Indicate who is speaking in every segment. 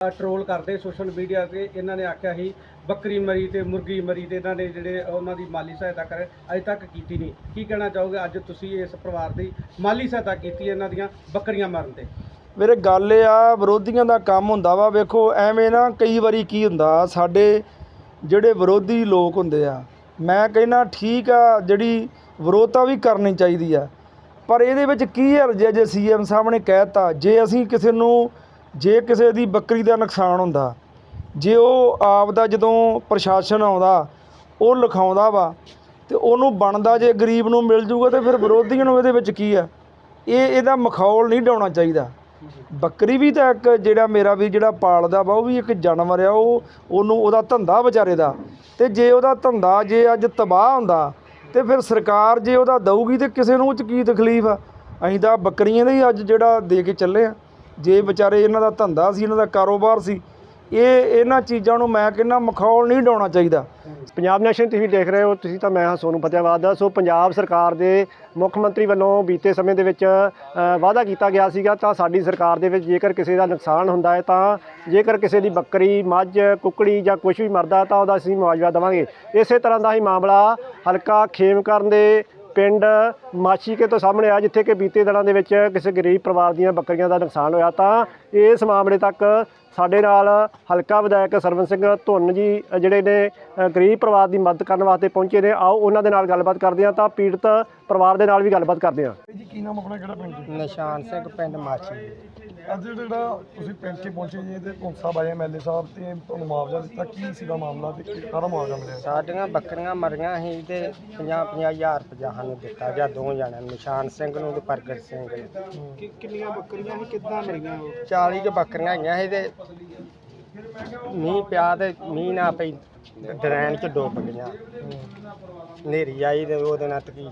Speaker 1: Troll ਕਰਦੇ social media ਤੇ, ਇਹਨਾਂ ਨੇ ਆਖਿਆ ਸੀ, ਬੱਕਰੀ ਮਰੀ ਤੇ ਮੁਰਗੀ ਮਰੀ ਤੇ ਇਹਨਾਂ ਨੇ ਜਿਹੜੇ ਉਹਨਾਂ ਦੀ ਮਾਲੀ ਸਹਾਇਤਾ ਕਰੇ, ਅਜੇ ਤੱਕ ਕੀਤੀ ਨਹੀਂ। ਕੀ ਕਹਿਣਾ ਚਾਹੋਗੇ? ਅੱਜ ਤੁਸੀਂ ਇਸ ਪਰਿਵਾਰ ਦੀ ਮਾਲੀ ਸਹਾਇਤਾ ਕੀਤੀ ਇਹਨਾਂ ਦੀਆਂ ਬੱਕਰੀਆਂ ਮਾਰਨ ਤੇ।
Speaker 2: ਮੇਰੇ ਗੱਲ ਇਹ ਆ, ਵਿਰੋਧੀਆਂ ਦਾ ਕੰਮ ਹੁੰਦਾ ਵਾ, ਵੇਖੋ, ਐਵੇਂ ਨਾ ਕਈ ਵਾਰੀ ਕੀ ਹੁੰਦਾ, ਸਾਡੇ ਜਿਹੜੇ ਵਿਰੋਧੀ ਲੋਕ ਹੁੰਦੇ ਆ, ਮੈਂ ਕਹਿੰਦਾ ਠੀਕ ਆ, ਜਿਹੜੀ ਵਿਰੋਧਤਾ ਵੀ ਕਰਨੀ ਚਾਹੀਦੀ ਆ, ਪਰ ਇਹਦੇ ਵਿੱਚ ਕੀ ਹੈ ਜੇ ਜੇ ਸੀਐਮ ਸਾਹਿਬ ਨੇ ਕਹਿਤਾ ਜੇ ਅਸੀਂ ਕਿਸੇ ਨੂੰ ਜੇ ਕਿਸੇ ਦੀ ਬੱਕਰੀ ਦਾ ਨੁਕਸਾਨ ਹੁੰਦਾ, ਜੇ ਉਹ ਆਪ ਦਾ ਜਦੋਂ ਪ੍ਰਸ਼ਾਸਨ ਆਉਂਦਾ, ਉਹ ਲਿਖਾਉਂਦਾ ਵਾ, ਤੇ ਉਹਨੂੰ ਬਣਦਾ ਜੇ ਗਰੀਬ ਨੂੰ ਮਿਲ ਜੂਗਾ ਤਾਂ ਫਿਰ ਵਿਰੋਧੀਆਂ ਨੂੰ ਇਹਦੇ ਵਿੱਚ ਕੀ ਆ? ਇਹ, ਇਹਦਾ ਮਖੌਲ ਨਹੀਂ ਡਾਉਣਾ ਚਾਹੀਦਾ। ਬੱਕਰੀ ਵੀ ਤਾਂ ਇੱਕ ਜਿਹੜਾ ਮੇਰਾ ਵੀ ਜਿਹੜਾ ਪਾਲਦਾ ਵਾ, ਉਹ ਵੀ ਇੱਕ ਜਾਨਵਰ ਆ, ਉਹ, ਉਹਨੂੰ, ਉਹਦਾ ਧੰਦਾ ਵਿਚਾਰੇ ਦਾ। ਅਤੇ ਜੇ ਉਹਦਾ ਧੰਦਾ, ਜੇ ਅੱਜ ਤਬਾਹ ਹੁੰਦਾ, ਤੇ ਫਿਰ ਸਰਕਾਰ ਜੇ ਉਹਦਾ ਦਊਗੀ ਤਾਂ ਕਿਸੇ ਨੂੰ ਉਹ 'ਚ ਕੀ ਤਕਲੀਫ ਆ? ਅਸੀਂ ਤਾਂ ਬੱਕਰੀਆਂ ਦਾ ਹੀ ਅੱਜ ਜਿਹੜਾ ਦੇ ਕੇ ਚੱਲੇ ਆ। ਜੇ ਵਿਚਾਰੇ ਇਹਨਾਂ ਦਾ ਧੰਦਾ ਸੀ, ਇਹਨਾਂ ਦਾ ਕਾਰੋਬਾਰ ਸੀ, ਇਹ ਇਹਨਾਂ ਚੀਜ਼ਾਂ ਨੂੰ ਮੈਂ ਕਹਿੰਦਾ ਮਖੌਲ ਨਹੀਂ ਡਾਉਣਾ ਚਾਹੀਦਾ।
Speaker 3: ਪੰਜਾਬ ਨੈਸ਼ਨ ਤੁਸੀਂ ਦੇਖ ਰਹੇ ਹੋ, ਤੁਸੀਂ ਤਾਂ ਮੈਂ ਹਾਂ ਸੋਨੂੰ ਫਤਿਆਬਾਦ ਦਾ। ਸੋ ਪੰਜਾਬ ਸਰਕਾਰ ਦੇ ਮੁੱਖ ਮੰਤਰੀ ਵੱਲੋਂ ਬੀਤੇ ਸਮੇਂ ਦੇ ਵਿੱਚ ਵਾਅਦਾ ਕੀਤਾ ਗਿਆ ਸੀਗਾ, ਤਾਂ ਸਾਡੀ ਸਰਕਾਰ ਦੇ ਵਿੱਚ ਜੇਕਰ ਕਿਸੇ ਦਾ ਨੁਕਸਾਨ ਹੁੰਦਾ ਹੈ, ਤਾਂ ਜੇਕਰ ਕਿਸੇ ਦੀ ਬੱਕਰੀ, ਮੱਝ, ਕੁੱਕੜੀ ਜਾਂ ਕੁਝ ਵੀ ਮਰਦਾ ਤਾਂ ਉਹਦਾ ਅਸੀਂ ਮੁਆਵਜ਼ਾ ਦੇਵਾਂਗੇ। ਇਸੇ ਤਰ੍ਹਾਂ ਦਾ ਹੀ ਮਾਮਲਾ ਹਲਕਾ ਖੇਮਕਰਨ ਦੇ ਪਿੰਡ ਮਾਛੀਕੇ ਤੋਂ ਸਾਹਮਣੇ ਆ ਜਿੱਥੇ ਕਿ ਬੀਤੇ ਦਿਨਾਂ ਦੇ ਵਿੱਚ ਕਿਸੇ ਗਰੀਬ ਪਰਿਵਾਰ ਦੀਆਂ ਬੱਕਰੀਆਂ ਦਾ ਨੁਕਸਾਨ ਹੋਇਆ। ਤਾਂ ਇਸ ਮਾਮਲੇ ਤੱਕ ਸਾਡੇ ਨਾਲ ਹਲਕਾ ਵਿਧਾਇਕ ਸਰਵਨ ਸਿੰਘ ਧੁੰਨ ਜੀ ਜਿਹੜੇ ਨੇ ਗਰੀਬ ਪਰਿਵਾਰ ਦੀ ਮਦਦ ਕਰਨ ਵਾਸਤੇ ਪਹੁੰਚੇ ਨੇ। ਆਓ ਉਹਨਾਂ ਦੇ ਨਾਲ ਗੱਲਬਾਤ ਕਰਦੇ ਹਾਂ ਤਾਂ ਪੀੜਤ ਪਰਿਵਾਰ ਦੇ ਨਾਲ ਵੀ ਗੱਲਬਾਤ ਕਰਦੇ ਹਾਂ।
Speaker 2: ਜੀ ਕੀ ਨਾਮ ਆਪਣਾ ਕਿਹੜਾ ਪਿੰਡ
Speaker 4: ਨਿਸ਼ਾਨ ਸਿੰਘ ਪਿੰਡ ਮਾਛੀ।
Speaker 2: ਅੱਜ ਜਿਹੜਾ ਤੁਸੀਂ ਪਿੰਡ 'ਚ ਪਹੁੰਚੇ ਜੀ ਤੇ ਪੁਲਿਸ ਸਾਹਿਬ ਆਏ ਐਮਐਲਏ ਸਾਹਿਬ ਤੇ ਤੁਹਾਨੂੰ ਮੁਆਵਜ਼ਾ ਦਿੱਤਾ ਕੀ ਸੀਗਾ ਮਾਮਲਾ ਤੇ ਕਾਹਦਾ ਮੁਆਵਜ਼ਾ ਮਿਲਿਆ
Speaker 4: ਸਾਡੀਆਂ ਬੱਕਰੀਆਂ ਮਰੀਆਂ ਸੀ ਤੇ 50 ਹਜ਼ਾਰ ਰੁਪਇਆ ਸਾਨੂੰ ਦਿੱਤਾ ਗਿਆ ਦੋ ਜਣਿਆਂ ਨੂੰ ਨਿਸ਼ਾਨ ਸਿੰਘ ਨੂੰ ਤੇ ਪ੍ਰਗਟ ਸਿੰਘ ਨੂੰ।
Speaker 1: ਕਿੰਨੀਆਂ ਬੱਕਰੀਆਂ ਸੀ ਕਿੱਦਾਂ ਮਰੀਆਂ
Speaker 4: 40 ਕੁ ਬੱਕਰੀਆਂ ਹੈਗੀਆਂ ਸੀ ਤੇ ਮੀਂਹ ਪਿਆ ਤੇ ਮੀਂਹ ਨਾ ਪਈ ਡਰੈਨ ਚ ਡੁੱਬ ਗਈਆਂ। ਨੇਰੀ ਆਈ ਤੇ ਉਹਦੇ ਨਾਲ ਤਕੀ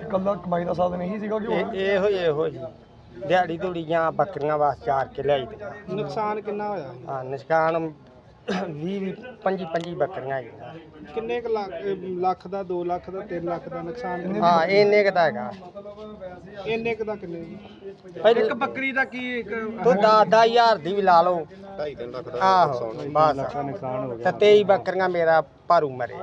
Speaker 2: ਇਕੱਲਾ ਕਮਾਈ ਦਾ ਸਾਧਨ ਇਹੀ ਸੀਗਾ ਕਿ
Speaker 4: ਇਹ ਇਹੋ ਹੀ ਇਹੋ ਜੀ ਦਿਹਾੜੀ ਧੂੜੀ ਜਾਂ ਬੱਕਰੀਆਂ ਵਾਸਤੇ ਚਾਰ ਕੇ ਲਿਆਈ ਤੇ
Speaker 1: ਨੁਕਸਾਨ ਕਿੰਨਾ ਹੋਇਆ?
Speaker 4: ਹਾਂ ਨਿਸ਼ਕਾਨ 20 25 25 ਬੱਕਰੀਆਂ ਹੈਗੀਆਂ।
Speaker 1: ਕਿੰਨੇ ਕੁ ਲੱਖ ਦਾ 2 ਲੱਖ ਦਾ 3 ਲੱਖ ਦਾ ਨੁਕਸਾਨ
Speaker 4: ਹਾਂ ਇੰਨੇ ਕੁ ਦਾ ਹੈਗਾ।
Speaker 1: ਇੰਨੇ ਕੁ ਦਾ ਕਿੰਨੇ
Speaker 4: ਪਹਿਲੇ
Speaker 1: ਇੱਕ ਬੱਕਰੀ ਦਾ ਕੀ ਇੱਕ
Speaker 4: ਤੂੰ 10000 ਦੀ ਵੀ ਲਾ ਲਓ। 2.5 ਲੱਖ ਦਾ ਆਹੋ ਬਸ। ਨੁਕਸਾਨ ਹੋ ਗਿਆ। ਤੇ 23 ਬੱਕਰੀਆਂ ਮੇਰਾ ਭਾਰੂ ਮਰੇ।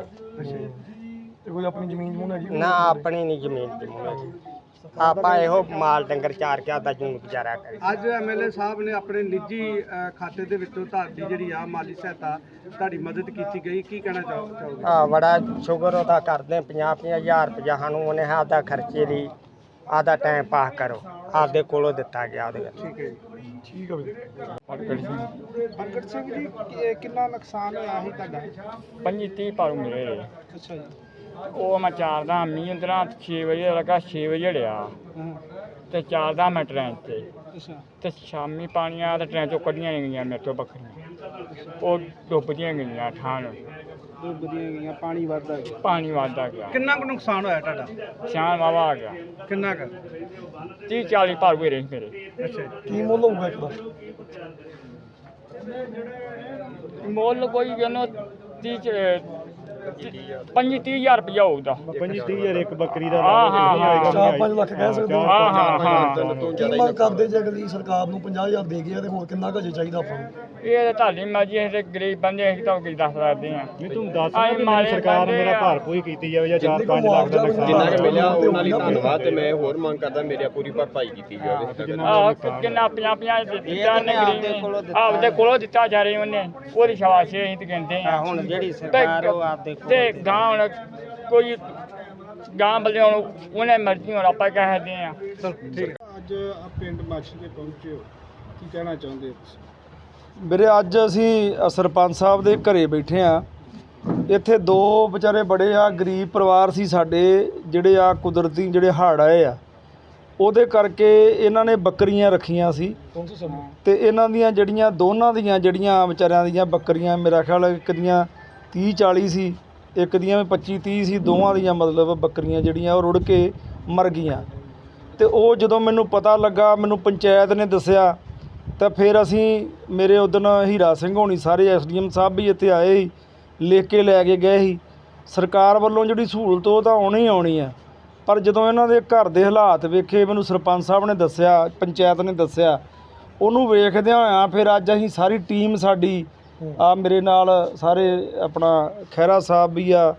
Speaker 2: ਤੇ ਕੋਈ ਆਪਣੀ ਜ਼ਮੀਨ ਜਮੂਨ ਹੈਗੀ?
Speaker 4: ਨਾ ਆਪਣੀ ਨਹੀਂ ਜ਼ਮੀਨ ਜਮੂਨ ਹੈਗੀ। ਆਪਾਂ ਇਹੋ ਮਾਲ ਡੰਗਰ ਚਾਰ ਕੇ ਆਦਾ ਜੂਨ ਗੁਜ਼ਾਰਾ ਕਰੇ
Speaker 1: ਅੱਜ ਐਮਐਲਏ ਸਾਹਿਬ ਨੇ ਆਪਣੇ ਨਿੱਜੀ ਅ, ਖਾਤੇ ਦੇ ਵਿੱਚੋਂ ਤੁਹਾਡੀ ਜਿਹੜੀ ਆ ਮਾਲੀ ਸਹਾਇਤਾ ਤੁਹਾਡੀ ਮਦਦ ਕੀਤੀ ਗਈ ਕੀ ਕਹਿਣਾ ਚਾਹੋ- ਚਾਹੋਗੇ?
Speaker 4: ਆ ਬੜਾ ਸ਼ੁਕਰ ਉਹਦਾ ਕਰਦੇ 50 ਹਜ਼ਾਰ ਰੁਪਇਆ ਸਾਨੂੰ ਉਹਨੇ ਆਦਾ ਖਰਚੇ ਲਈ ਆਦਾ ਟਾਈਮ ਪਾਸ ਕਰੋ ਆਪਦੇ ਕੋਲੋਂ ਦਿੱਤਾ ਗਿਆ ਉਹਦੇ ਵਿੱਚ।
Speaker 1: ਠੀਕ ਹੈ ਜੀ।
Speaker 2: ਠੀਕ ਹੈ ਵੀਰੇ।
Speaker 1: ਪ੍ਰਗਟ ਸਿੰਘ ਜੀ। ਕਿ- ਕਿੰਨਾ ਨੁਕਸਾਨ ਹੋਇਆ ਸੀ ਤੁਹਾਡਾ?
Speaker 5: ਪੰਜੀ ਤੀਹ ਪਾਰੂ ਮਿਲੇ
Speaker 1: ਅੱਛਾ ਜੀ।
Speaker 5: ਉਹ ਮੈਂ ਚਾਰਦਾ ਮੀਂਹ ਅੰਦਰਾਂ 6 ਵਜੇ ਲੱਗਾ 6 ਵਜੇ ਲਿਆ
Speaker 1: ਹਾਂ।
Speaker 5: ਤੇ ਚਾਰਦਾ ਮੈਂ ਟ੍ਰੇਨ ਤੇ।
Speaker 1: ਅੱਛਾ।
Speaker 5: ਤੇ ਸ਼ਾਮੀ ਪਾਣੀ ਆ ਤੇ ਟ੍ਰੇਨ ਚੋਂ ਕੱਢੀਆਂ ਗਈਆਂ ਮੇਰੇ ਤੋਂ ਬੱਕਰੀਆਂ ਉਹ ਡੁੱਬਦੀਆਂ ਗਈਆਂ ਠਾਂ ਨੂੰ
Speaker 1: ਡੁੱਬਦੀਆਂ ਗਈਆਂ ਪਾਣੀ ਵੱਧਦਾ ਗਿਆ।
Speaker 5: ਪਾਣੀ ਵੱਧਦਾ ਗਿਆ।
Speaker 1: ਕਿੰਨਾ ਕੁ ਨੁਕਸਾਨ ਹੋਇਆ ਤੁਹਾਡਾ?
Speaker 5: ਸ਼ਾਮ ਵਾਵਾ ਆ ਗਿਆ।
Speaker 1: ਕਿੰਨਾ ਕੁ?
Speaker 5: 30 40 ਭਾਰੂ ਹੋਏ ਰਹੇ ਮੇਰੇ।
Speaker 1: ਅੱਛਾ।
Speaker 2: ਕੀ ਮੁੱਲ ਹੋਊਗਾ ਇੱਕ ਦਾ
Speaker 5: ਮੁੱਲ ਕੋਈ ਜਨੋ 30 ਪੰਜੀ 30000 ਰੁਪਇਆ ਹੋਊਗਾ।
Speaker 3: 25000 ਇੱਕ ਬੱਕਰੀ ਦਾ
Speaker 5: ਹਾਂ ਹਾਂ ਹਾਂ
Speaker 2: 4-5 ਲੱਖ ਕਹਿ ਸਕਦੇ ਹੋ।
Speaker 5: ਹਾਂ ਹਾਂ ਹਾਂ।
Speaker 2: ਕੀ ਮੰਗ ਕਰਦੇ ਜੇ ਅਗਲੀ ਸਰਕਾਰ ਨੂੰ 50000 ਦੇ ਗਿਆ ਤੇ ਹੋਰ ਕਿੰਨਾ ਕੁ ਹਜੇ ਚਾਹੀਦਾ ਆਪਾਂ ਨੂੰ?
Speaker 5: ਇਹ ਤਾਂ ਤੁਹਾਡੀ ਮਰਜ਼ੀ ਹੈ ਤੇ ਗਰੀਬ ਬੰਦੇ ਅਸੀਂ ਤਾਂ ਕੀ ਦੱਸ ਸਕਦੇ ਆ
Speaker 3: ਨਹੀਂ ਤੂੰ ਦੱਸ ਕਿ
Speaker 5: ਮਾਰੇ
Speaker 3: ਸਰਕਾਰ
Speaker 5: ਬੰਦੇ
Speaker 3: ਮੇਰਾ। ਭਾਰ ਪੂਰੀ ਕੀਤੀ ਜਾਵੇ ਜਾਂ
Speaker 2: ਜਿੰਨੇ
Speaker 3: 4-5 ਲੱਖ ਦਾ ਨੁਕਸਾਨ
Speaker 2: ਜਿੰਨਾ ਕੁ
Speaker 6: ਕਿ ਮਿਲਿਆ ਉਹਨਾਂ ਲਈ ਧੰਨਵਾਦ ਤੇ ਮੈਂ ਹੋਰ ਮੰਗ ਕਰਦਾ ਮੇਰੀ ਪੂਰੀ ਭਰਪਾਈ ਕੀਤੀ ਜਾਵੇ।
Speaker 5: ਆਹ ਕਿੰਨਾ ਪੰਜਾਹ ਪੰਜਾਹ ਦਿੱਤਾ
Speaker 4: ਇਹ
Speaker 5: ਨੇ ਗਰੀਬ
Speaker 4: ਆਪਦੇ ਕੋਲੋਂ ਦਿੱਤਾ।
Speaker 5: ਆਪਦੇ ਕੋਲੋਂ ਦਿੱਤਾ ਜਾ ਰਹੀ ਉਹਨੇ। ਉਹਦੀ ਸ਼ਾਬਾਸ਼ ਅਸੀਂ ਤੇ ਕਹਿੰਦੇ
Speaker 4: ਆ
Speaker 5: ਆ
Speaker 4: ਹੁਣ ਜਿਹੜੀ ਸਰਕਾਰ ਉਹ ਆਪਦੇ ਕੋਲ
Speaker 5: ਤੇ ਗਾਂ ਹੁਣ ਕੋਈ ਗਾਂ ਬਲੇ ਹੁਣ ਉਹਨੇ ਮਰਜ਼ੀ ਹੁਣ ਆਪਾਂ ਕਹਿ ਸਕਦੇ ਆ
Speaker 1: ਅੱਜ ਆ ਪਿੰਡ ਮਾਛੀ ਦੇ ਪਹੁੰਚੇ ਹੋ। ਕੀ ਕਹਿਣਾ ਚਾਹੁੰਦੇ ਹੋ ਤੁਸੀਂ?
Speaker 2: ਵੀਰੇ ਅੱਜ ਅਸੀਂ ਸਰਪੰਚ ਸਾਹਿਬ ਦੇ ਘਰੇ ਬੈਠੇ ਆ ਇੱਥੇ ਦੋ ਵਿਚਾਰੇ ਬੜੇ ਆ ਗਰੀਬ ਪਰਿਵਾਰ ਸੀ ਸਾਡੇ ਜਿਹੜੇ ਆ ਕੁਦਰਤੀ ਜਿਹੜੇ ਹੜ੍ਹ ਆਏ ਆ। ਉਹਦੇ ਕਰਕੇ ਇਹਨਾਂ ਨੇ ਬੱਕਰੀਆਂ ਰੱਖੀਆਂ ਸੀ। ਤੇ ਇਹਨਾਂ ਦੀਆਂ ਜਿਹੜੀਆਂ ਦੋਨਾਂ ਦੀਆਂ ਜਿਹੜੀਆਂ ਵਿਚਾਰਿਆਂ ਦੀਆਂ ਬੱਕਰੀਆਂ ਮੇਰਾ ਖਿਆਲ ਇੱਕ ਦੀਆਂ 30 40 ਸੀ ਇੱਕ ਦੀਆਂ ਵੀ 25 30 ਸੀ ਦੋਵਾਂ ਦੀਆਂ ਮਤਲਬ ਬੱਕਰੀਆਂ ਜਿਹੜੀਆਂ ਉਹ ਰੁੜ ਕੇ ਮਰ ਗਈਆਂ। ਤੇ ਉਹ ਜਦੋਂ ਮੈਨੂੰ ਪਤਾ ਲੱਗਾ ਮੈਨੂੰ ਪੰਚਾਇਤ ਨੇ ਦੱਸਿਆ ਤਾਂ ਫਿਰ ਅਸੀਂ ਮੇਰੇ ਉਦਣ ਹੀਰਾ ਸਿੰਘ ਹੋਣੀ ਸਾਰੇ ਐਸਡੀਐਮ ਸਾਹਿਬ ਵੀ ਇੱਥੇ ਆਏ ਸੀ, ਲਿਖ ਕੇ ਲੈ ਕੇ ਗਏ ਸੀ। ਸਰਕਾਰ ਵੱਲੋਂ ਜਿਹੜੀ ਸਹੂਲਤ ਉਹ ਤਾਂ ਆਉਣੀ ਆਉਣੀ ਆ। ਪਰ ਜਦੋਂ ਇਹਨਾਂ ਦੇ ਘਰ ਦੇ ਹਾਲਾਤ ਵੇਖੇ, ਮੈਨੂੰ ਸਰਪੰਚ ਸਾਹਿਬ ਨੇ ਦੱਸਿਆ, ਪੰਚਾਇਤ ਨੇ ਦੱਸਿਆ, ਉਹਨੂੰ ਵੇਖਦਿਆਂ ਹੋਇਆਂ ਫਿਰ ਅੱਜ ਅਸੀਂ ਸਾਰੀ ਟੀਮ ਸਾਡੀ, ਆ ਮੇਰੇ ਨਾਲ ਸਾਰੇ ਆਪਣਾ ਖਹਿਰਾ ਸਾਹਿਬ ਵੀ ਆ,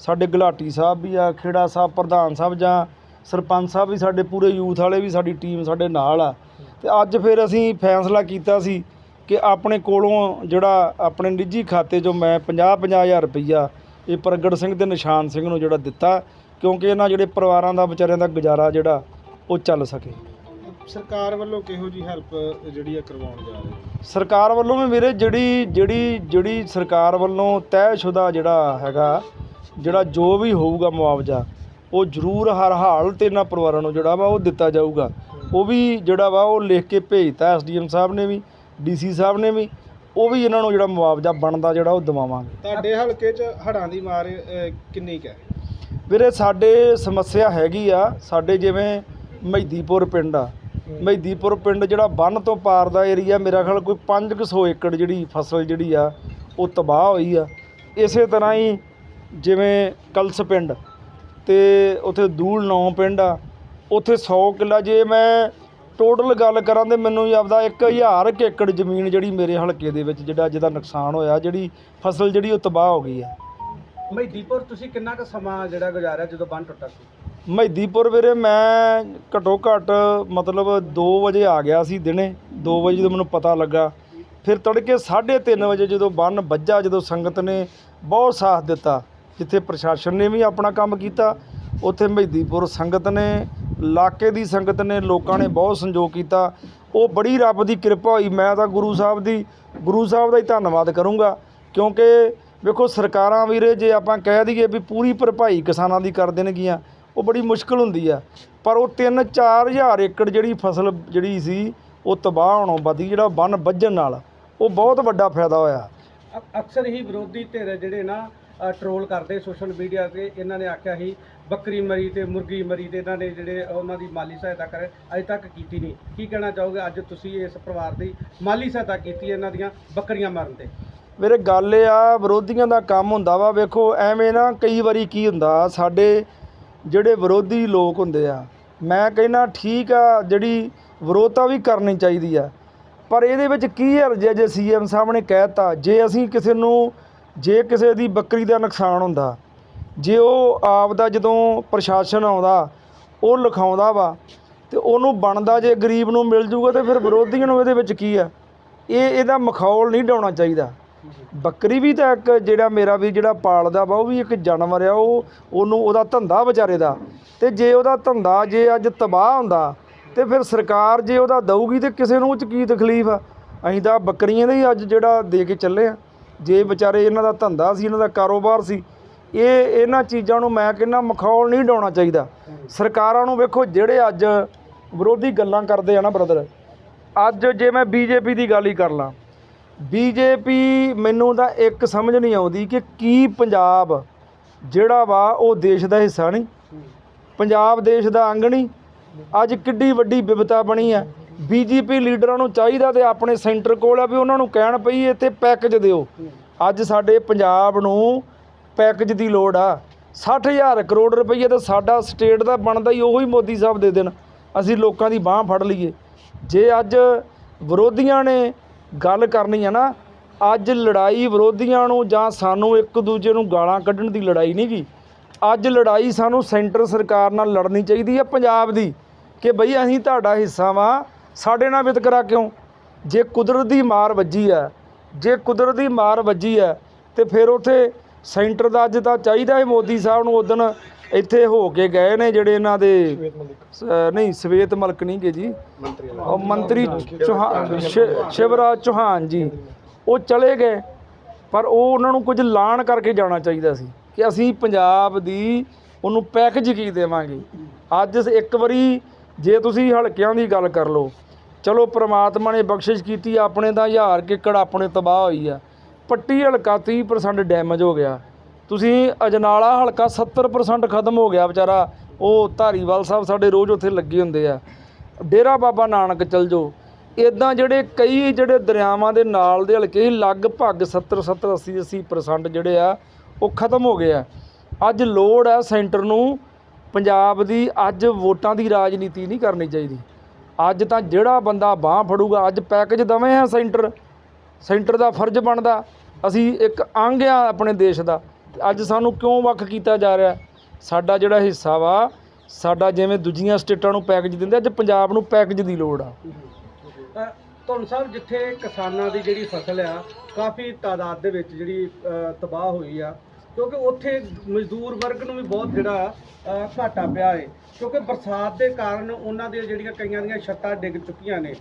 Speaker 2: ਸਾਡੇ ਗੁਲਾਟੀ ਸਾਹਿਬ ਵੀ ਆ, ਖੇੜਾ ਸਾਹਿਬ, ਪ੍ਰਧਾਨ ਸਾਹਿਬ ਜਾਂ ਸਰਪੰਚ ਸਾਹਿਬ ਵੀ ਸਾਡੇ ਪੂਰੇ ਯੂਥ ਵਾਲੇ ਵੀ ਸਾਡੀ ਟੀਮ ਸਾਡੇ ਨਾਲ ਆ। ਤੇ ਅੱਜ ਫਿਰ ਅਸੀਂ ਫੈਸਲਾ ਕੀਤਾ ਸੀ ਕਿ ਆਪਣੇ ਕੋਲੋਂ ਜਿਹੜਾ ਆਪਣੇ ਨਿੱਜੀ ਖਾਤੇ 'ਚੋਂ ਮੈਂ 50 ਹਜ਼ਾਰ ਰੁਪਈਆ ਇਹ ਪ੍ਰਗਟ ਸਿੰਘ ਤੇ ਨਿਸ਼ਾਨ ਸਿੰਘ ਨੂੰ ਜਿਹੜਾ ਦਿੱਤਾ ਕਿਉਂਕਿ ਇਹਨਾਂ ਜਿਹੜੇ ਪਰਿਵਾਰਾਂ ਦਾ ਵਿਚਾਰਿਆਂ ਦਾ ਗੁਜ਼ਾਰਾ ਜਿਹੜਾ ਉਹ ਚੱਲ ਸਕੇ
Speaker 7: ਸਰਕਾਰ ਵੱਲੋਂ ਕਿਹੋ ਜੀ ਹੈਲਪ ਜਿਹੜੀ ਆ ਕਰਵਾਉਣ ਜਾ ਰਹੇ ਹੋ?
Speaker 2: ਸਰਕਾਰ ਵੱਲੋਂ ਵੀ ਵੀਰੇ ਜਿਹੜੀ ਜਿਹੜੀ ਜਿਹੜੀ ਸਰਕਾਰ ਵੱਲੋਂ ਤੈਅਸ਼ੁਦਾ ਜਿਹੜਾ ਹੈਗਾ ਜਿਹੜਾ ਜੋ ਵੀ ਹੋਊਗਾ ਮੁਆਵਜ਼ਾ ਉਹ ਜ਼ਰੂਰ ਹਰ ਹਾਲ ਤੇ ਇਹਨਾਂ ਪਰਿਵਾਰਾਂ ਨੂੰ ਜਿਹੜਾ ਵਾ ਉਹ ਦਿੱਤਾ ਜਾਊਗਾ ਉਹ ਵੀ ਜਿਹੜਾ ਵਾ ਉਹ ਲਿਖ ਕੇ ਭੇਜਤਾ ਐਸਡੀਐਮ ਸਾਹਿਬ ਨੇ ਵੀ ਡੀਸੀ ਸਾਹਿਬ ਨੇ ਵੀ ਉਹ ਵੀ ਇਹਨਾਂ ਨੂੰ ਜਿਹੜਾ ਮੁਆਵਜ਼ਾ ਬਣਦਾ ਜਿਹੜਾ ਉਹ ਦਿਵਾਵਾਂਗੇ।
Speaker 7: ਤੁਹਾਡੇ ਹਲਕੇ 'ਚ ਹੜ੍ਹਾਂ ਦੀ ਮਾਰ ਅਹ, ਕਿੰਨੀ ਕੁ ਹੈ?
Speaker 2: ਵੀਰੇ ਸਾਡੇ ਸਮੱਸਿਆ ਹੈਗੀ ਆ ਸਾਡੇ ਜਿਵੇਂ ਮਹਿਦੀਪੁਰ ਪਿੰਡ ਆ। ਮਹਿਦੀਪੁਰ ਪਿੰਡ ਜਿਹੜਾ ਬੰਨ ਤੋਂ ਪਾਰ ਦਾ ਏਰੀਆ ਮੇਰਾ ਖਿਆਲ ਕੋਈ 500 ਏਕੜ ਜਿਹੜੀ ਫਸਲ ਜਿਹੜੀ ਆ ਉਹ ਤਬਾਹ ਹੋਈ ਆ। ਇਸੇ ਤਰ੍ਹਾਂ ਹੀ ਜਿਵੇਂ ਕਲਸ ਪਿੰਡ ਤੇ ਉਥੇ ਦੂਲ ਨੌ ਪਿੰਡ ਆ ਉਥੇ 100 ਕਿੱਲਾ ਜੇ ਮੈਂ ਟੋਟਲ ਗੱਲ ਕਰਾਂ ਤੇ ਮੈਨੂੰ ਹੀ ਆਪਦਾ 1000 ਕੁ ਏਕੜ ਜ਼ਮੀਨ ਜਿਹੜੀ ਮੇਰੇ ਹਲਕੇ ਦੇ ਵਿੱਚ ਜਿਹੜਾ ਜਿਹਦਾ ਨੁਕਸਾਨ ਹੋਇਆ ਜਿਹੜੀ ਫਸਲ ਜਿਹੜੀ ਉਹ ਤਬਾਹ ਹੋ ਗਈ ਆ
Speaker 1: ਮਹਿਦੀਪੁਰ ਤੁਸੀਂ ਕਿੰਨਾ ਕੁ ਸਮਾਂ ਜਿਹੜਾ ਗੁਜ਼ਾਰਿਆ ਜਦੋਂ ਬੰਨ ਟੁੱਟਾ ਸੀ?
Speaker 2: ਮਹਿਦੀਪੁਰ ਵੀਰੇ ਮੈਂ ਘਟੋ ਘੱਟ ਮਤਲਬ 2 ਵਜੇ ਆ ਗਿਆ ਸੀ ਦਿਨੇ 2 ਵਜੇ ਜਦੋਂ ਮੈਨੂੰ ਪਤਾ ਲੱਗਾ। ਫਿਰ ਤੜਕੇ 3:30 ਵਜੇ ਜਦੋਂ ਬੰਨ ਵੱਜਾ ਜਦੋਂ ਸੰਗਤ ਨੇ ਬਹੁਤ ਸਾਥ ਦਿੱਤਾ ਜਿੱਥੇ ਪ੍ਰਸ਼ਾਸਨ ਨੇ ਵੀ ਆਪਣਾ ਕੰਮ ਕੀਤਾ ਉੱਥੇ ਮਹਿਦੀਪੁਰ ਸੰਗਤ ਨੇ ਇਲਾਕੇ ਦੀ ਸੰਗਤ ਨੇ ਲੋਕਾਂ ਨੇ ਬਹੁਤ ਸੰਯੋਗ ਕੀਤਾ। ਉਹ ਬੜੀ ਰੱਬ ਦੀ ਕਿਰਪਾ ਹੋਈ। ਮੈਂ ਤਾਂ ਗੁਰੂ ਸਾਹਿਬ ਦੀ ਗੁਰੂ ਸਾਹਿਬ ਦਾ ਹੀ ਧੰਨਵਾਦ ਕਰੂੰਗਾ। ਕਿਉਂਕਿ ਵੇਖੋ ਸਰਕਾਰਾਂ ਵੀਰੇ ਜੇ ਆਪਾਂ ਕਹਿ ਦਈਏ ਵੀ ਪੂਰੀ ਭਰਪਾਈ ਕਿਸਾਨਾਂ ਦੀ ਕਰ ਦੇਣਗੀਆਂ ਉਹ ਬੜੀ ਮੁਸ਼ਕਲ ਹੁੰਦੀ ਆ। ਪਰ ਉਹ 3-4000 ਏਕੜ ਜਿਹੜੀ ਫਸਲ ਜਿਹੜੀ ਸੀ ਉਹ ਤਬਾਹ ਹੋਣੋਂ ਵਧੀ ਜਿਹੜਾ ਬੰਨ ਵੱਜਣ ਨਾਲ ਉਹ ਬਹੁਤ ਵੱਡਾ ਫਾਇਦਾ ਹੋਇਆ।
Speaker 1: ਅ- ਅਕਸਰ ਹੀ ਵਿਰੋਧੀ ਧਿਰ ਜਿਹੜੇ ਨਾ ਅ, ਟਰੋਲ ਕਰਦੇ ਸੋਸ਼ਲ ਮੀਡੀਆ ਤੇ ਇਹਨਾਂ ਨੇ ਆਖਿਆ ਸੀ ਬੱਕਰੀ ਮਰੀ ਤੇ ਮੁਰਗੀ ਮਰੀ ਤੇ ਇਹਨਾਂ ਨੇ ਜਿਹੜੇ ਉਹਨਾਂ ਦੀ ਮਾਲੀ ਸਹਾਇਤਾ ਕਰ ਅਜੇ ਤੱਕ ਕੀਤੀ ਨਹੀਂ। ਕੀ ਕਹਿਣਾ ਚਾਹੋਗੇ? ਅੱਜ ਤੁਸੀਂ ਇਸ ਪਰਿਵਾਰ ਦੀ ਮਾਲੀ ਸਹਾਇਤਾ ਕੀਤੀ ਇਹਨਾਂ ਦੀਆਂ ਬੱਕਰੀਆਂ ਮਾਰਨ ਤੇ।
Speaker 2: ਵੀਰੇ, ਗੱਲ ਇਹ ਆ, ਵਿਰੋਧੀਆਂ ਦਾ ਕੰਮ ਹੁੰਦਾ ਵਾ, ਵੇਖੋ, ਐਵੇਂ ਨਾ ਕਈ ਵਾਰੀ ਕੀ ਹੁੰਦਾ, ਸਾਡੇ ਜਿਹੜੇ ਵਿਰੋਧੀ ਲੋਕ ਹੁੰਦੇ ਆ, ਮੈਂ ਕਹਿੰਦਾ ਠੀਕ ਆ, ਜਿਹੜੀ ਵਿਰੋਧਤਾ ਵੀ ਕਰਨੀ ਚਾਹੀਦੀ ਆ, ਪਰ ਇਹਦੇ ਵਿੱਚ ਕੀ ਹੈ ਜੇ ਜੇ ਸੀਐਮ ਸਾਹਿਬ ਨੇ ਕਹਿਤਾ ਜੇ ਅਸੀਂ ਕਿਸੇ ਨੂੰ, ਜੇ ਕਿਸੇ ਦੀ ਬੱਕਰੀ ਦਾ ਨੁਕਸਾਨ ਹੁੰਦਾ ਜੇ ਉਹ ਆਪ ਦਾ ਜਦੋਂ ਪ੍ਰਸ਼ਾਸਨ ਆਉਂਦਾ, ਉਹ ਲਿਖਾਉਂਦਾ ਵਾ ਅਤੇ ਉਹਨੂੰ ਬਣਦਾ ਜੇ ਗਰੀਬ ਨੂੰ ਮਿਲ ਜੂਗਾ, ਤਾਂ ਫਿਰ ਵਿਰੋਧੀਆਂ ਨੂੰ ਇਹਦੇ ਵਿੱਚ ਕੀ ਆ? ਇਹ, ਇਹਦਾ ਮਖੌਲ ਨਹੀਂ ਡਾਉਣਾ ਚਾਹੀਦਾ। ਬੱਕਰੀ ਵੀ ਤਾਂ ਇੱਕ ਜਿਹੜਾ ਮੇਰਾ ਵੀ ਜਿਹੜਾ ਪਾਲਦਾ ਵਾ, ਉਹ ਵੀ ਇੱਕ ਜਾਨਵਰ ਆ, ਉਹ, ਉਹਨੂੰ, ਉਹਦਾ ਧੰਦਾ ਵਿਚਾਰੇ ਦਾ। ਅਤੇ ਜੇ ਉਹਦਾ ਧੰਦਾ, ਜੇ ਅੱਜ ਤਬਾਹ ਹੁੰਦਾ, ਤੇ ਫਿਰ ਸਰਕਾਰ ਜੇ ਉਹਦਾ ਦਊਗੀ, ਤਾਂ ਕਿਸੇ ਨੂੰ ਉਹ 'ਚ ਕੀ ਤਕਲੀਫ ਆ? ਅਸੀਂ ਤਾਂ ਬੱਕਰੀਆਂ ਦਾ ਹੀ ਅੱਜ ਜਿਹੜਾ ਦੇ ਕੇ ਚੱਲੇ ਆ। ਜੇ ਵਿਚਾਰੇ ਇਹਨਾਂ ਦਾ ਧੰਦਾ ਸੀ, ਇਹਨਾਂ ਦਾ ਕਾਰੋਬਾਰ ਸੀ ਇਹ ਇਹਨਾਂ ਚੀਜ਼ਾਂ ਨੂੰ ਮੈਂ ਕਹਿੰਦਾ ਮਖੌਲ ਨਹੀਂ ਡਾਉਣਾ ਚਾਹੀਦਾ। ਸਰਕਾਰਾਂ ਨੂੰ ਵੇਖੋ ਜਿਹੜੇ ਅੱਜ ਵਿਰੋਧੀ ਗੱਲਾਂ ਕਰਦੇ ਆ ਨਾ ਬ੍ਰਦਰ, ਅੱਜ ਜੇ ਮੈਂ ਬੀਜੇਪੀ ਦੀ ਗੱਲ ਹੀ ਕਰ ਲਾਂ, ਬੀਜੇਪੀ ਮੈਨੂੰ ਤਾਂ ਇੱਕ ਸਮਝ ਨਹੀਂ ਆਉਂਦੀ ਕਿ ਕੀ ਪੰਜਾਬ ਜਿਹੜਾ ਵਾ ਉਹ ਦੇਸ਼ ਦਾ ਹਿੱਸਾ ਨਹੀਂ, ਪੰਜਾਬ ਦੇਸ਼ ਦਾ ਅੰਗ ਨਹੀਂ, ਅੱਜ ਕਿੱਡੀ ਵੱਡੀ ਵਿਵਤਾ ਬਣੀ ਆ ਬੀਜੇਪੀ ਲੀਡਰਾਂ ਨੂੰ ਚਾਹੀਦਾ ਤੇ ਆਪਣੇ ਸੈਂਟਰ ਕੋਲ ਆ ਵੀ ਉਹਨਾਂ ਨੂੰ ਕਹਿਣ ਪਈ, ਇੱਥੇ ਪੈਕੇਜ ਦਿਓ। ਅੱਜ ਸਾਡੇ ਪੰਜਾਬ ਨੂੰ ਪੈਕੇਜ ਦੀ ਲੋੜ ਆ। 60000 ਕਰੋੜ ਰੁਪਈਆ ਤਾਂ ਸਾਡਾ ਸਟੇਟ ਦਾ ਬਣਦਾ ਹੀ ਉਹੀ ਮੋਦੀ ਸਾਹਿਬ ਦੇ ਦੇਣ ਅਸੀਂ ਲੋਕਾਂ ਦੀ ਬਾਹ ਫੜ ਲਈਏ। ਜੇ ਅੱਜ ਵਿਰੋਧੀਆਂ ਨੇ ਗੱਲ ਕਰਨੀ ਹੈ ਨਾ, ਅੱਜ ਲੜਾਈ ਵਿਰੋਧੀਆਂ ਨੂੰ ਜਾਂ ਸਾਨੂੰ ਇੱਕ ਦੂਜੇ ਨੂੰ ਗਾਲਾਂ ਕੱਢਣ ਦੀ ਲੜਾਈ ਨਹੀਂ ਗੀ। ਅੱਜ ਲੜਾਈ ਸਾਨੂੰ ਸੈਂਟਰ ਸਰਕਾਰ ਨਾਲ ਲੜਨੀ ਚਾਹੀਦੀ ਹੈ ਪੰਜਾਬ ਦੀ ਕਿ ਬਈ ਅਸੀਂ ਤੁਹਾਡਾ ਹਿੱਸਾ ਵਾਂ, ਸਾਡੇ ਨਾਲ ਵਿਤਕਰਾ ਕਿਉਂ? ਜੇ ਕੁਦਰਤ ਦੀ ਮਾਰ ਵੱਜੀ ਹੈ ਜੇ ਕੁਦਰਤ ਦੀ ਮਾਰ ਵੱਜੀ ਹੈ ਤੇ ਫਿਰ ਉਥੇ ਸੈਂਟਰ ਦਾ ਅੱਜ ਤਾਂ ਚਾਹੀਦਾ ਹੈ ਮੋਦੀ ਸਾਹਿਬ ਨੂੰ ਉਦਣ ਇੱਥੇ ਹੋ ਕੇ ਗਏ ਨੇ ਜਿਹੜੇ ਇਹਨਾਂ ਦੇ ਨਹੀਂ, ਸਵੇਤ ਮਲਕ ਨਹੀਂ ਗੇ ਜੀ। ਉਹ ਮੰਤਰੀ ਚੌਹਾਨ ਸ਼ਿ- ਸ਼ਿਵਰਾਜ ਚੌਹਾਨ ਜੀ, ਉਹ ਚਲੇ ਗਏ, ਪਰ ਉਹ ਉਹਨਾਂ ਨੂੰ ਕੁਝ ਲਾਣ ਕਰਕੇ ਜਾਣਾ ਚਾਹੀਦਾ ਸੀ ਕਿ ਅਸੀਂ ਪੰਜਾਬ ਦੀ ਉਹਨੂੰ ਪੈਕੇਜ ਕੀ ਦੇਵਾਂਗੇ। ਅੱਜ ਇੱਕ ਵਾਰੀ ਜੇ ਤੁਸੀਂ ਹਲਕਿਆਂ ਦੀ ਗੱਲ ਕਰ ਲਓ, ਚਲੋ ਪ੍ਰਮਾਤਮਾ ਨੇ ਬਖਸ਼ਿਸ਼ ਕੀਤੀ, ਆਪਣੇ ਤਾਂ ਹਜ਼ਾਰ ਕਿੱਕੜ ਆਪਣੇ ਤਬਾਹ ਹੋਈ ਆ ਪੱਟੀ ਹਲਕਾ 30% ਡੈਮੇਜ ਹੋ ਗਿਆ। ਤੁਸੀਂ ਅਜਨਾਲਾ ਹਲਕਾ 70% ਖਤਮ ਹੋ ਗਿਆ ਵਿਚਾਰਾ। ਉਹ ਧਾਰੀਵਾਲ ਸਾਹਿਬ ਸਾਡੇ ਰੋਜ਼ ਉੱਥੇ ਲੱਗੇ ਹੁੰਦੇ ਆ। ਡੇਰਾ ਬਾਬਾ ਨਾਨਕ ਚਲ ਜਾਓ। ਇਦਾਂ ਜਿਹੜੇ ਕਈ ਜਿਹੜੇ ਦਰਿਆਵਾਂ ਦੇ ਨਾਲ ਦੇ ਹਲਕੇ ਲਗਭਗ 70 70 80 80% ਜਿਹੜੇ ਆ, ਉਹ ਖਤਮ ਹੋ ਗਏ ਆ। ਅੱਜ ਲੋੜ ਹੈ ਸੈਂਟਰ ਨੂੰ ਪੰਜਾਬ ਦੀ ਅੱਜ ਵੋਟਾਂ ਦੀ ਰਾਜਨੀਤੀ ਨਹੀਂ ਕਰਨੀ ਚਾਹੀਦੀ। ਅੱਜ ਤਾਂ ਜਿਹੜਾ ਬੰਦਾ ਬਾਹ ਫੜੂਗਾ, ਅੱਜ ਪੈਕੇਜ ਦਵੇਂ ਆ ਸੈਂਟਰ। ਸੈਂਟਰ ਦਾ ਫਰਜ਼ ਬਣਦਾ। ਅਸੀਂ ਇੱਕ ਅੰਗ ਆ ਆਪਣੇ ਦੇਸ਼ ਦਾ। ਅੱਜ ਸਾਨੂੰ ਕਿਉਂ ਵੱਖ ਕੀਤਾ ਜਾ ਰਿਹਾ? ਸਾਡਾ ਜਿਹੜਾ ਹਿੱਸਾ ਵਾ, ਸਾਡਾ ਜਿਵੇਂ ਦੂਜੀਆਂ ਸਟੇਟਾਂ ਨੂੰ ਪੈਕੇਜ ਦਿੰਦੇ ਅੱਜ ਪੰਜਾਬ ਨੂੰ ਪੈਕੇਜ ਦੀ ਲੋੜ ਆ।
Speaker 1: ਤੁਹਾਨੂੰ ਸਾਹਿਬ, ਜਿੱਥੇ ਕਿਸਾਨਾਂ ਦੀ ਜਿਹੜੀ ਫਸਲ ਆ, ਕਾਫੀ ਤਾਦਾਦ ਦੇ ਵਿੱਚ ਜਿਹੜੀ ਤਬਾਹ ਹੋਈ ਆ। ਕਿਉਂਕਿ ਉੱਥੇ ਮਜ਼ਦੂਰ ਵਰਗ ਨੂੰ ਵੀ ਬਹੁਤ ਜਿਹੜਾ ਘਾਟਾ ਪਿਆ ਹੈ ਕਿਉਂਕਿ ਬਰਸਾਤ ਦੇ ਕਾਰਨ ਉਹਨਾਂ ਦੀਆਂ ਜਿਹੜੀਆਂ ਕਈਆਂ ਦੀਆਂ ਛੱਤਾਂ ਡਿੱਗ ਚੁੱਕੀਆਂ ਨੇ।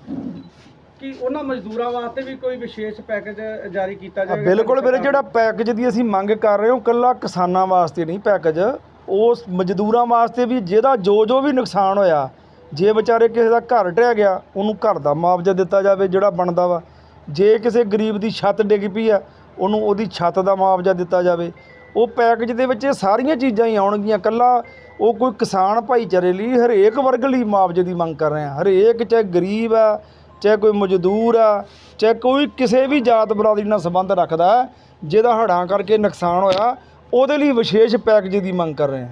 Speaker 1: ਕਿ ਉਹਨਾਂ ਮਜ਼ਦੂਰਾਂ ਵਾਸਤੇ ਵੀ ਕੋਈ ਵਿਸ਼ੇਸ਼ ਪੈਕੇਜ ਜਾਰੀ ਕੀਤਾ
Speaker 2: ਆ
Speaker 1: ਜਾਵੇਗਾ
Speaker 2: ਬਿਲਕੁਲ ਵੀਰੇ ਜਿਹੜਾ ਪੈਕੇਜ ਦੀ ਅਸੀਂ ਮੰਗ ਕਰ ਰਹੇ ਹਾਂ ਇਕੱਲਾ ਕਿਸਾਨਾਂ ਵਾਸਤੇ ਨਹੀਂ ਪੈਕੇਜ ਉਸ ਮਜ਼ਦੂਰਾਂ ਵਾਸਤੇ ਵੀ ਜਿਹਦਾ ਜੋ ਜੋ ਵੀ ਨੁਕਸਾਨ ਹੋਇਆ ਜੇ ਵਿਚਾਰੇ ਕਿਸੇ ਦਾ ਘਰ ਢਹਿ ਗਿਆ ਉਹਨੂੰ ਘਰ ਦਾ ਮੁਆਵਜ਼ਾ ਦਿੱਤਾ ਜਾਵੇ ਜਿਹੜਾ ਬਣਦਾ ਵਾ। ਜੇ ਕਿਸੇ ਗਰੀਬ ਦੀ ਛੱਤ ਡਿੱਗ ਪਈ ਆ ਉਹਨੂੰ ਉਹਦੀ ਛੱਤ ਦਾ ਮੁਆਵਜ਼ਾ ਦਿੱਤਾ ਜਾਵੇ। ਉਹ ਪੈਕੇਜ ਦੇ ਵਿੱਚ ਇਹ ਸਾਰੀਆਂ ਚੀਜ਼ਾਂ ਹੀ ਆਉਣਗੀਆਂ ਇਕੱਲਾ ਉਹ ਕੋਈ ਕਿਸਾਨ ਭਾਈਚਾਰੇ ਲਈ ਹਰੇਕ ਵਰਗ ਲਈ ਮੁਆਵਜ਼ੇ ਦੀ ਮੰਗ ਕਰ ਰਹੇ ਹਾਂ। ਹਰੇਕ ਚਾਹੇ ਗਰੀਬ ਆ ਚਾਹੇ ਕੋਈ ਮਜ਼ਦੂਰ ਆ, ਚਾਹੇ ਕੋਈ ਕਿਸੇ ਵੀ ਜਾਤ ਬਰਾਦਰੀ ਨਾਲ ਸੰਬੰਧ ਰੱਖਦਾ, ਜਿਹਦਾ ਹੜ੍ਹਾਂ ਕਰਕੇ ਨੁਕਸਾਨ ਹੋਇਆ, ਉਹਦੇ ਲਈ ਵਿਸ਼ੇਸ਼ ਪੈਕੇਜ ਦੀ ਮੰਗ ਕਰ ਰਹੇ ਹਾਂ।